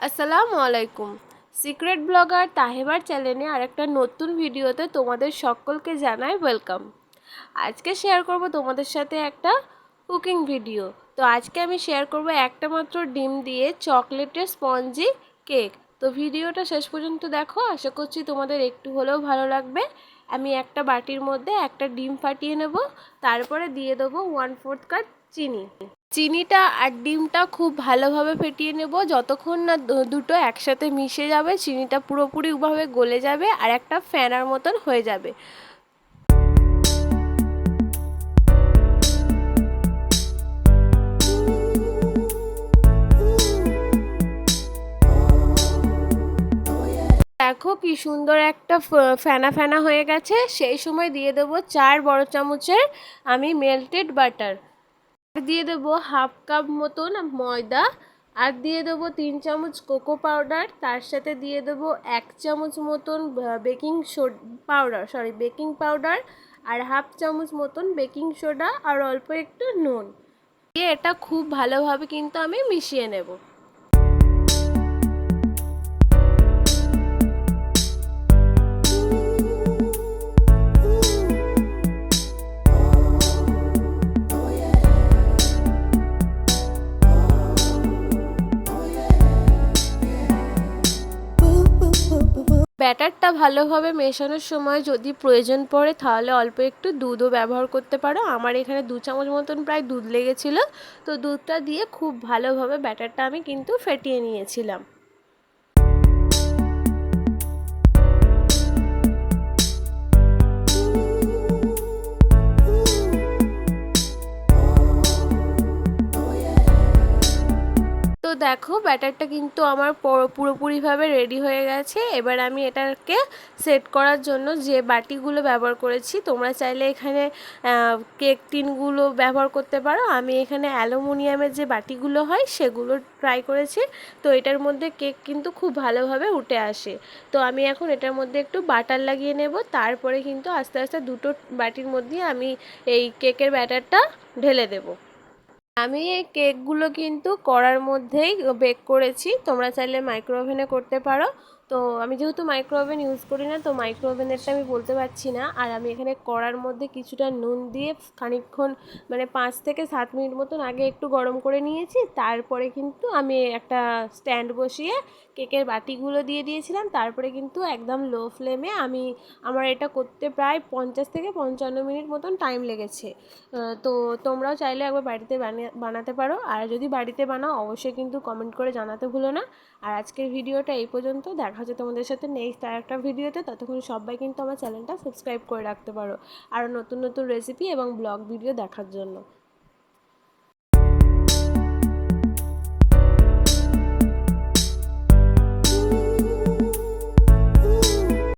আসসালামু আলাইকুম। Secret blogger তাহেবার চ্যানেলে আরেকটা নতুন ভিডিওতে তোমাদের সকলকে জানাই ওয়েলকাম। আজকে শেয়ার করব তোমাদের সাথে একটা কুকিং ভিডিও। তো আজকে আমি শেয়ার করব একটা মাত্র ডিম দিয়ে চকলেটের স্পঞ্জি কেক। তো ভিডিওটা শেষ পর্যন্ত দেখো, আশা করছি তোমাদের একটু হলেও ভালো লাগবে। আমি একটা বাটির মধ্যে একটা ডিম ফাটিয়ে নেব, তারপরে দিয়ে দেবো ওয়ান ফোর্থ কাপ চিনি। চিনিটা আর ডিমটা খুব ভালোভাবে ফেটিয়ে নেব। যতক্ষণ না দুটো একসাথে মিশে যাবে, চিনিটা পুরোপুরিভাবে গলে যাবে আর একটা ফ্যানার মতন হয়ে যাবে। দেখো কি সুন্দর একটা ফেনা ফেনা হয়ে গেছে। সেই সময় দিয়ে দেবো চার বড় চামচের আমি মেল্টেড বাটার দিয়ে দেব হাফ কাপ মতন ময়দা, আর দিয়ে দেব তিন চামচ কোকো পাউডার, তার সাথে দিয়ে দেব এক চামচ মতন baking powder sorry baking powder, আর হাফ চামচ মতন বেকিং সোডা, আর অল্প একটু নুন। দিয়ে এটা খুব ভালোভাবে কিন্তু আমি মিশিয়ে নেব। ব্যাটারটা ভালোভাবে মেশানোর সময় যদি প্রয়োজন পড়ে, তাহলে অল্প একটু দুধও ব্যবহার করতে পারো। আমার এখানে দু চামচ মতন প্রায় দুধ লেগেছিলো। তো দুধটা দিয়ে খুব ভালোভাবে ব্যাটারটা আমি কিন্তু ফেটিয়ে নিয়েছিলাম। দেখো, ব্যাটারটা কিন্তু আমার পুরোপুরিভাবে রেডি হয়ে গেছে। এবার আমি এটাকে সেট করার জন্য যে বাটিগুলো ব্যবহার করেছি, তোমরা চাইলে এখানে কেক টিনগুলো ব্যবহার করতে পারো। আমি এখানে অ্যালুমিনিয়ামের যে বাটিগুলো হয়, সেগুলো ট্রাই করেছি। তো এটার মধ্যে কেক কিন্তু খুব ভালোভাবে উঠে আসে। তো আমি এখন এটার মধ্যে একটু বাটার লাগিয়ে নেব। তারপরে কিন্তু আস্তে আস্তে দুটো বাটির মধ্যে আমি এই কেকের ব্যাটারটা ঢেলে দেবো। আমি এই কেকগুলো কিন্তু করার মধ্যেই বেক করেছি। তোমরা চাইলে মাইক্রো ওভেনে করতে পারো। তো আমি যেহেতু মাইক্রো ওভেন ইউজ করি না, তো মাইক্রো ওভেনেরটা আমি বলতে পারছি না। আর আমি এখানে কড়ার মধ্যে কিছুটা নুন দিয়ে খানিকক্ষণ মানে পাঁচ থেকে সাত মিনিট মতন আগে একটু গরম করে নিয়েছি। তারপরে কিন্তু আমি একটা স্ট্যান্ড বসিয়ে কেকের বাটিগুলো দিয়ে দিয়েছিলাম। তারপরে কিন্তু একদম লো ফ্লেমে আমি আমার এটা করতে প্রায় পঞ্চাশ থেকে পঞ্চান্ন মিনিট মতন টাইম লেগেছে। তো তোমরাও চাইলে একবার বাড়িতে বানাতে পারো। আর যদি বাড়িতে বানাও, অবশ্যই কিন্তু কমেন্ট করে জানাতে ভুলো না। আর আজকের ভিডিওটা এই পর্যন্ত। দেখা হচ্ছে তোমাদের সাথে নেক্সট আর একটা ভিডিওতে, ততক্ষণ সবাই কিন্তু আমার চ্যানেলটা সাবস্ক্রাইব করে রাখতে পারো। আরও নতুন নতুন রেসিপি এবং ব্লগ ভিডিও দেখার জন্য।